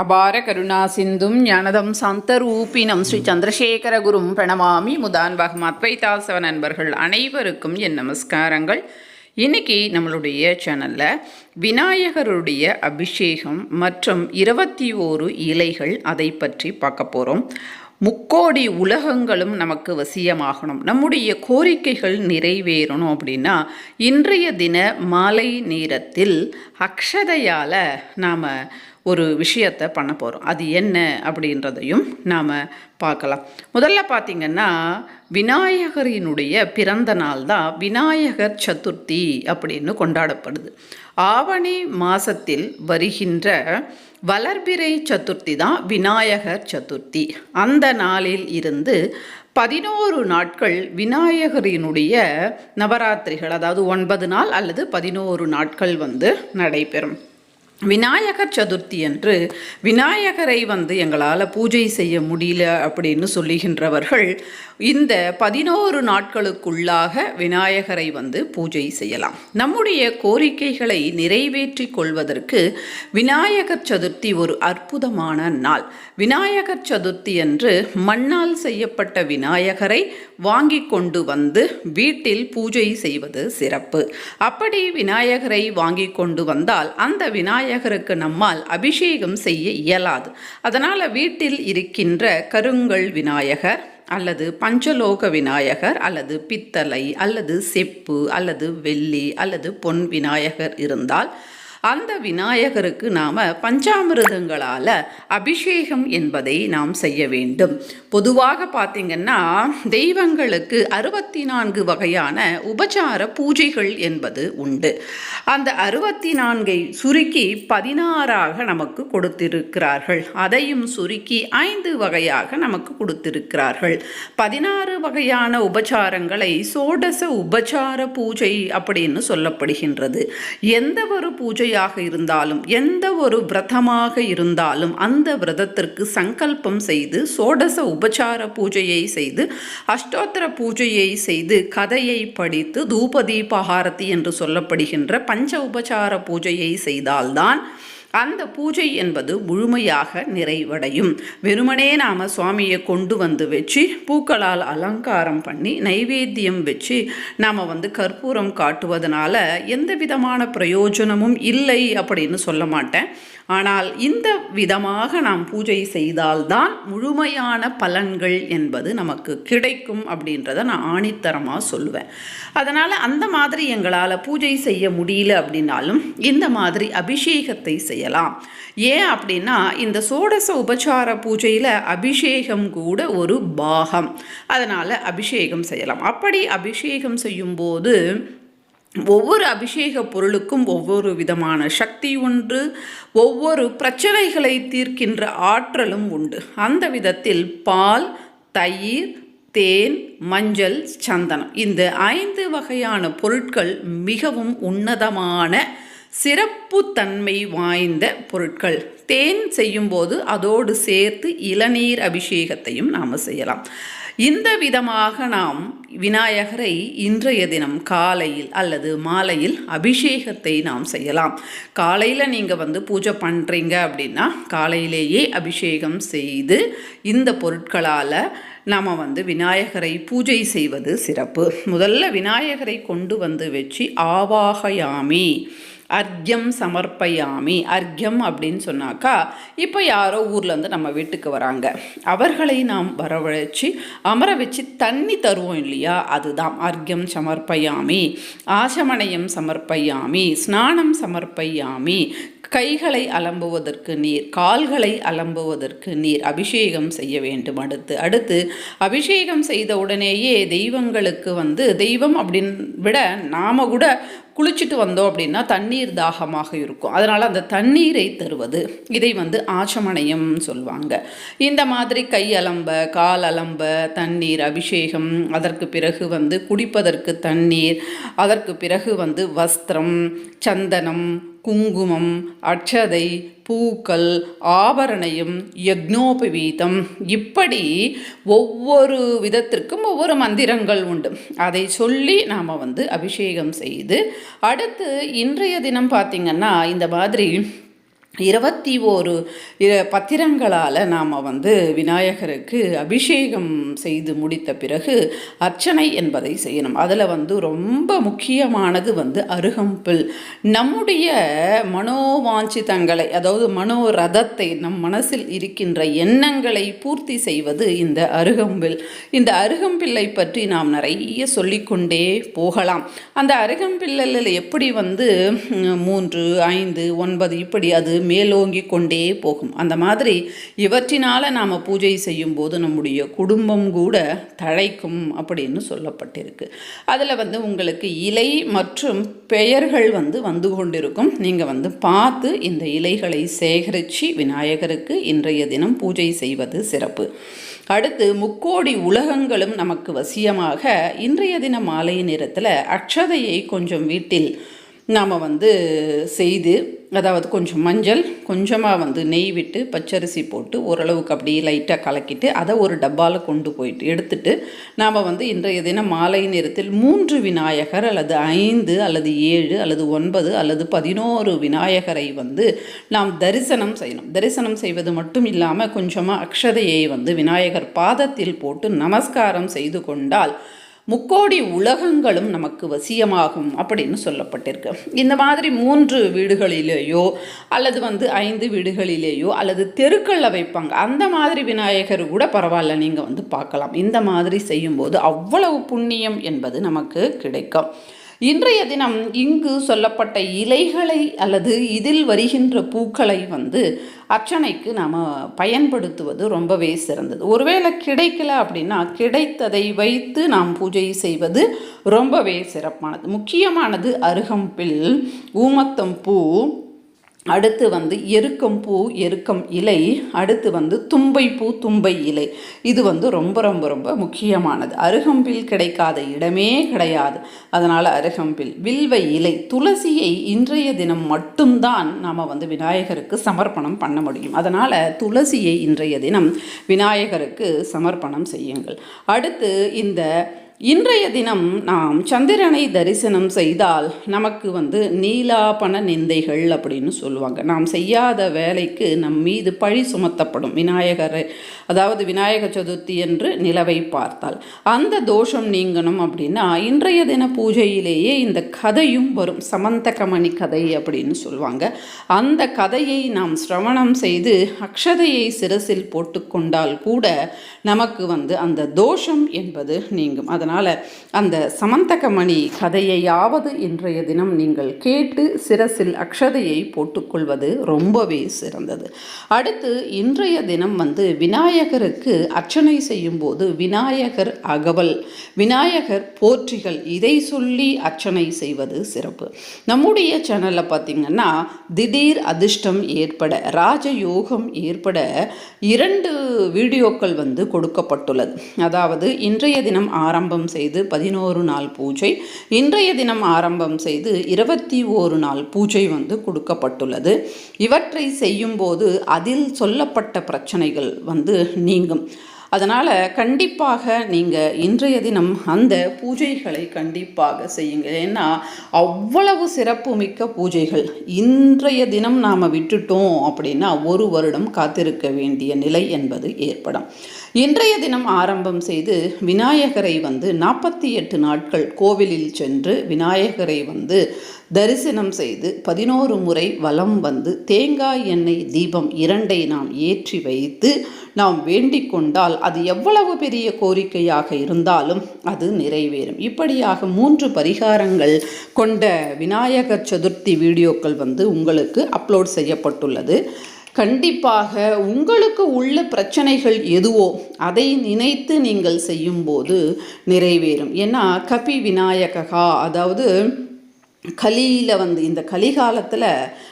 அபார கருணா சிந்தும் ஞானதம் சந்தரூபினம் ஸ்ரீ சந்திரசேகர குரும் பிரணமாமி முதான் பகமாத்வைதாசவ நண்பர்கள் அனைவருக்கும் என் நமஸ்காரங்கள். இன்னைக்கு நம்மளுடைய சேனலில் விநாயகருடைய அபிஷேகம் மற்றும் இருபத்தி ஓரு இலைகள் அதை பற்றி பார்க்க போகிறோம் முக்கோடி உலகங்களும் நமக்கு வசியமாகணும். நம்முடைய கோரிக்கைகள் நிறைவேறணும் அப்படின்னா இன்றைய தின மாலை நேரத்தில் அக்ஷதையால் நாம் ஒரு விஷயத்தை பண்ண போகிறோம் அது என்ன அப்படின்றதையும் நாம் பார்க்கலாம். முதல்ல பார்த்திங்கன்னா விநாயகரினுடைய பிறந்த நாள் தான் விநாயகர் சதுர்த்தி அப்படின்னு கொண்டாடப்படுது. ஆவணி மாதத்தில் வருகின்ற வளர்பிறை சதுர்த்தி தான் விநாயகர் சதுர்த்தி. அந்த நாளில் இருந்து பதினோரு நாட்கள் விநாயகரினுடைய நவராத்திரிகள் அதாவது ஒன்பது நாள் அல்லது பதினோரு நாட்கள் வந்து நடைபெறும். விநாயகர் சதுர்த்தி அன்று விநாயகரை வந்து எங்களால் பூஜை செய்ய முடியல அப்படின்னு சொல்லுகின்றவர்கள் இந்த பதினோரு நாட்களுக்குள்ளாக விநாயகரை வந்து பூஜை செய்யலாம். நம்முடைய கோரிக்கைகளை நிறைவேற்றி கொள்வதற்கு விநாயகர் சதுர்த்தி ஒரு அற்புதமான நாள். விநாயகர் சதுர்த்தி அன்று மண்ணால் செய்யப்பட்ட விநாயகரை வாங்கி கொண்டு வந்து வீட்டில் பூஜை செய்வது சிறப்பு. அப்படி விநாயகரை வாங்கி கொண்டு வந்தால் அந்த விநாயகர் விநாயகருக்கு நம்மால் அபிஷேகம் செய்ய இயலாது. அதனால் வீட்டில் இருக்கின்ற கருங்கல் விநாயகர் அல்லது பஞ்சலோக விநாயகர் அல்லது பித்தளை அல்லது செப்பு அல்லது வெள்ளி அல்லது பொன் விநாயகர் இருந்தால் அந்த விநாயகருக்கு நாம் பஞ்சாமிரதங்களால் அபிஷேகம் என்பதை நாம் செய்ய வேண்டும். பொதுவாக பார்த்திங்கன்னா தெய்வங்களுக்கு அறுபத்தி நான்கு வகையான உபச்சார பூஜைகள் என்பது உண்டு. அந்த அறுபத்தி நான்கை சுருக்கி பதினாறாக நமக்கு கொடுத்திருக்கிறார்கள். அதையும் சுருக்கி ஐந்து வகையாக நமக்கு கொடுத்திருக்கிறார்கள். பதினாறு வகையான உபச்சாரங்களை சோடச உபச்சார பூஜை அப்படின்னு சொல்லப்படுகின்றது. எந்த ஒரு பூஜை பூஜையாக இருந்தாலும் எந்த ஒரு விரதமாக இருந்தாலும் அந்த விரதத்திற்கு சங்கல்பம் செய்து சோடச உபச்சார பூஜையை செய்து அஷ்டோத்திர பூஜையை செய்து கதையை படித்து தூபதீபஹாரதி என்று சொல்லப்படுகின்ற பஞ்ச உபச்சார பூஜையை செய்தால்தான் அந்த பூஜை என்பது முழுமையாக நிறைவடையும். வெறுமனே நாம் சுவாமியை கொண்டு வந்து வச்சு பூக்களால் அலங்காரம் பண்ணி நைவேத்தியம் வச்சு நாம் வந்து கற்பூரம் காட்டுவதனால எந்த விதமான பிரயோஜனமும் இல்லை அப்படின்னு சொல்ல மாட்டேன். ஆனால் இந்த விதமாக நாம் பூஜை செய்தால்தான் முழுமையான பலன்கள் என்பது நமக்கு கிடைக்கும் அப்படின்றத நான் ஆணித்தரமாக சொல்லுவேன். அதனால் அந்த மாதிரி எங்களால் பூஜை செய்ய முடியல அப்படின்னாலும் இந்த மாதிரி அபிஷேகத்தை செய்யலாம். ஏன் அப்படின்னா இந்த சோடச உபச்சார பூஜையில் அபிஷேகம் கூட ஒரு பாகம். அதனால் அபிஷேகம் செய்யலாம். அப்படி அபிஷேகம் செய்யும்போது ஒவ்வொரு அபிஷேக பொருளுக்கும் ஒவ்வொரு விதமான சக்தி உண்டு. ஒவ்வொரு பிரச்சனைகளை தீர்க்கின்ற ஆற்றலும் உண்டு. அந்த விதத்தில் பால் தயிர் தேன் மஞ்சள் சந்தனம். இந்த ஐந்து வகையான பொருட்கள் மிகவும் உன்னதமான சிறப்பு தன்மை வாய்ந்த பொருட்கள். தேன் செய்யும்போது அதோடு சேர்த்து இளநீர் அபிஷேகத்தையும் நாம் செய்யலாம். இந்த விதமாக நாம் விநாயகரை இன்றைய தினம் காலையில் அல்லது மாலையில் அபிஷேகத்தை நாம் செய்யலாம். காலையில் நீங்கள் வந்து பூஜை பண்ணுறீங்க அப்படின்னா காலையிலேயே அபிஷேகம் செய்து இந்த பொருட்களால் நாம் வந்து விநாயகரை பூஜை செய்வது சிறப்பு. முதல்ல விநாயகரை கொண்டு வந்து வச்சு ஆவாகயாமி அர்க்யம் சமர்ப்பயாமி. அர்க்யம் அப்படின்னு சொன்னாக்கா இப்போ யாரோ ஊர்லேருந்து நம்ம வீட்டுக்கு வராங்க. அவர்களை நாம் வரவழைச்சி அமர வச்சு தண்ணி தருவோம் இல்லையா? அதுதான் அர்க்யம் சமர்ப்பயாமி. ஆசமணயம் சமர்ப்பயாமி. ஸ்நானம் சமர்ப்பயாமி. கைகளை அலம்புவதற்கு நீர் கால்களை அலம்புவதற்கு நீர் அபிஷேகம் செய்ய வேண்டும் அடுத்து. அடுத்து அபிஷேகம் செய்த உடனேயே தெய்வங்களுக்கு வந்து தெய்வம் அப்படின்னு விட நாம் கூட குளிச்சுட்டு வந்தோம் அப்படின்னா தண்ணீர் தாகமாக இருக்கும். அதனால் அந்த தண்ணீரை தருவது. இதை வந்து ஆச்சமணயம் சொல்லுவாங்க. இந்த மாதிரி கை அலம்ப கால் அலம்ப தண்ணீர் அபிஷேகம் அதற்கு பிறகு வந்து குடிப்பதற்கு தண்ணீர் அதற்கு பிறகு வந்து வஸ்திரம் சந்தனம் குங்குமம் அட்சதை பூக்கள் ஆபரணையும் யக்னோபவீதம். இப்படி ஒவ்வொரு விதத்திற்கும் ஒவ்வொரு மந்திரங்கள் உண்டு. அதை சொல்லி நாம் வந்து அபிஷேகம் செய்து அடுத்து இன்றைய தினம் பார்த்திங்கன்னா இந்த மாதிரி இருபத்தி ஓரு இர- பத்திரங்களால் நாம் வந்து விநாயகருக்கு அபிஷேகம் செய்து முடித்த பிறகு அர்ச்சனை என்பதை செய்யணும். அதில் வந்து ரொம்ப முக்கியமானது வந்து அருகம்பில். நம்முடைய மனோவாஞ்சிதங்களை அதாவது மனோரதத்தை நம் மனசில் இருக்கின்ற எண்ணங்களை பூர்த்தி செய்வது இந்த அருகம்பில். இந்த அருகம்பில்லை பற்றி நாம் நிறைய சொல்லிக்கொண்டே போகலாம். அந்த அருகம்பில்லில் எப்படி வந்து மூன்று ஐந்து ஒன்பது இப்படி அது மேலோங்கி கொண்டே போகும். அந்த மாதிரி இவற்றினால் நாம் பூஜை செய்யும்போது நம்முடைய குடும்பம் கூட தழைக்கும் அப்படின்னு சொல்லப்பட்டிருக்கு. அதில் வந்து உங்களுக்கு இலை மற்றும் பெயர்கள் வந்து வந்து கொண்டிருக்கும். நீங்கள் வந்து பார்த்து இந்த இலைகளை சேகரித்து விநாயகருக்கு இன்றைய தினம் பூஜை செய்வது சிறப்பு. அடுத்து முக்கோடி உலகங்களும் நமக்கு வசியமாக. இன்றைய தின மாலை நேரத்தில் அக்ஷதையை கொஞ்சம் வீட்டில் நாம் வந்து செய்து அதாவது கொஞ்சம் மஞ்சள் கொஞ்சமாக வந்து நெய் விட்டு பச்சரிசி போட்டு ஓரளவுக்கு அப்படியே லைட்டாக கலக்கிட்டு அதை ஒரு டப்பாவில் கொண்டு போயிட்டு எடுத்துட்டு நாம் வந்து இன்றைய தினம் மாலை நேரத்தில் மூன்று விநாயகர் அல்லது ஐந்து அல்லது ஏழு அல்லது ஒன்பது அல்லது பதினோரு விநாயகரை வந்து நாம் தரிசனம் செய்யணும். தரிசனம் செய்வது மட்டும் இல்லாமல் கொஞ்சமாக அக்ஷதையை வந்து விநாயகர் பாதத்தில் போட்டு நமஸ்காரம் செய்து கொண்டால் முக்கோடி உலகங்களும் நமக்கு வசியமாகும் அப்படின்னு சொல்லப்பட்டிருக்கு. இந்த மாதிரி மூன்று வீடுகளிலேயோ அல்லது வந்து ஐந்து வீடுகளிலேயோ அல்லது தெருக்களில் வைப்பாங்க. அந்த மாதிரி விநாயகர் கூட பரவாயில்ல நீங்கள் வந்து பார்க்கலாம். இந்த மாதிரி செய்யும்போது அவ்வளவு புண்ணியம் என்பது நமக்கு கிடைக்கும். இன்றைய தினம் இங்கு சொல்லப்பட்ட இலைகளை அல்லது இதில் வருகின்ற பூக்களை வந்து அர்ச்சனைக்கு நாம் பயன்படுத்துவது ரொம்பவே சிறந்தது. ஒருவேளை கிடைக்கல அப்படின்னா கிடைத்ததை வைத்து நாம் பூஜை செய்வது ரொம்பவே சிறப்பானது. முக்கியமானது அருகம்பில் ஊமத்தம் பூ அடுத்து வந்து எருக்கம் பூ எருக்கம் இலை அடுத்து வந்து தும்பை பூ தும்பை இலை. இது வந்து ரொம்ப ரொம்ப ரொம்ப முக்கியமானது. அருகம்பில் கிடைக்காத இடமே கிடையாது. அதனால் அருகம்பில் வில்வ இலை துளசியை இன்றைய தினம் மட்டும்தான் நாம் வந்து விநாயகருக்கு சமர்ப்பணம் பண்ண முடியும். அதனால் துளசியை இன்றைய தினம் விநாயகருக்கு சமர்ப்பணம் செய்யுங்கள். அடுத்து இந்த இன்றைய தினம் நாம் சந்திரனை தரிசனம் செய்தால் நமக்கு வந்து நீலாபண நிந்தைகள் அப்படின்னு சொல்லுவாங்க. நாம் செய்யாத வேலைக்கு நம் மீது பழி சுமத்தப்படும். விநாயகரை அதாவது விநாயக சதுர்த்தி என்று நிலவை பார்த்தால் அந்த தோஷம் நீங்கணும் அப்படின்னா இன்றைய தின பூஜையிலேயே இந்த கதையும் வரும். சமந்தகமணி கதை அப்படின்னு சொல்லுவாங்க. அந்த கதையை நாம் சிரவணம் செய்து அக்ஷதையை சிரசில் போட்டுக்கொண்டால் கூட நமக்கு வந்து அந்த தோஷம் என்பது நீங்கும். அதனால் அந்த சமந்தகமணி கதையையாவது இன்றைய தினம் நீங்கள் கேட்டு சிரசில் அக்ஷதையை போட்டுக்கொள்வது ரொம்பவே சிறந்தது. அடுத்து இன்றைய தினம் வந்து விநாயகருக்கு அர்ச்சனை செய்யும்போது விநாயகர் அகவல் விநாயகர் போற்றிகள் இதை சொல்லி அர்ச்சனை செய்வது சிறப்பு. நம்முடைய சேனலில் பார்த்திங்கன்னா திடீர் அதிர்ஷ்டம் ஏற்பட ராஜயோகம் ஏற்பட இரண்டு வீடியோக்கள் வந்து கொடுக்கப்பட்டுள்ளது. அதாவது இன்றைய தினம் ஆரம்ப ஆரம்பம் செய்து பதினோரு நாள் பூஜை இன்றைய தினம் ஆரம்பம் செய்து இருபத்தி ஓரு நாள் பூஜை வந்து கொடுக்கப்பட்டுள்ளது. இவற்றை செய்யும்போது அதில் சொல்லப்பட்ட பிரச்சனைகள் வந்து நீங்கும். அதனால் கண்டிப்பாக நீங்கள் இன்றைய தினம் அந்த பூஜைகளை கண்டிப்பாக செய்யுங்க. ஏன்னா அவ்வளவு சிறப்புமிக்க பூஜைகள். இன்றைய தினம் நாம் விட்டுட்டோம் அப்படின்னா ஒரு வருடம் காத்திருக்க வேண்டிய நிலை என்பது ஏற்படும். இன்றைய தினம் ஆரம்பம் செய்து விநாயகரை வந்து நாற்பத்தி எட்டு நாட்கள் கோவிலில் சென்று விநாயகரை வந்து தரிசனம் செய்து பதினோரு முறை வலம் வந்து தேங்காய் எண்ணெய் தீபம் இரண்டை நாம் ஏற்றி வைத்து நாம் வேண்டிக் கொண்டால் அது எவ்வளவு பெரிய கோரிக்கையாக இருந்தாலும் அது நிறைவேறும். இப்படியாக மூன்று பரிகாரங்கள் கொண்ட விநாயகர் சதுர்த்தி வீடியோக்கள் வந்து உங்களுக்கு அப்லோட் செய்யப்பட்டுள்ளது. கண்டிப்பாக உங்களுக்கு உள்ள பிரச்சனைகள் எதுவோ அதை நினைத்து நீங்கள் செய்யும்போது நிறைவேறும். ஏன்னா கபி விநாயகா அதாவது கலியில் வந்து இந்த கலிகாலத்தில்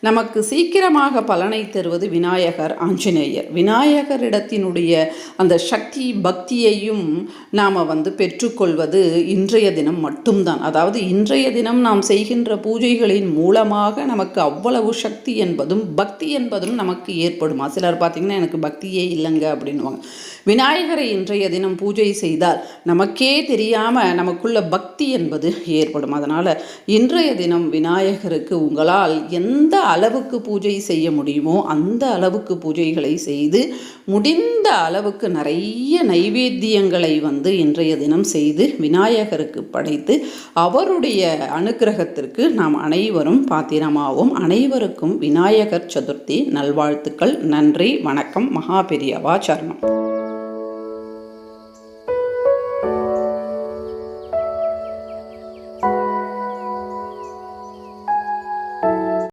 நமக்கு சீக்கிரமாக பலனை தருவது விநாயகர் ஆஞ்சநேயர். விநாயகரிடத்தினுடைய அந்த சக்தி பக்தியையும் நாம் வந்து பெற்றுக்கொள்வது இன்றைய தினம் மட்டும்தான். அதாவது இன்றைய தினம் நாம் செய்கின்ற பூஜைகளின் மூலமாக நமக்கு அவ்வளவு சக்தி என்பதும் பக்தி என்பதும் நமக்கு ஏற்படுமா. சிலர் பார்த்திங்கன்னா எனக்கு பக்தியே இல்லைங்க அப்படின்னுவாங்க. விநாயகரை இன்றைய தினம் பூஜை செய்தால் நமக்கே தெரியாமல் நமக்குள்ள பக்தி என்பது ஏற்படும். அதனால் இன்றைய தினம் விநாயகருக்கு உங்களால் எந்த அளவுக்கு பூஜை செய்ய முடியுமோ அந்த அளவுக்கு பூஜைகளை செய்து முடிந்த அளவுக்கு நிறைய நைவேத்தியங்களை வந்து இன்றைய தினம் செய்து விநாயகருக்கு படைத்து அவருடைய அனுக்கிரகத்திற்கு நாம் அனைவரும் பாத்திரமாவோம். அனைவருக்கும் விநாயகர் சதுர்த்தி. நல்வாழ்த்துக்கள். நன்றி. வணக்கம். மகாபெரியவா சரணம்.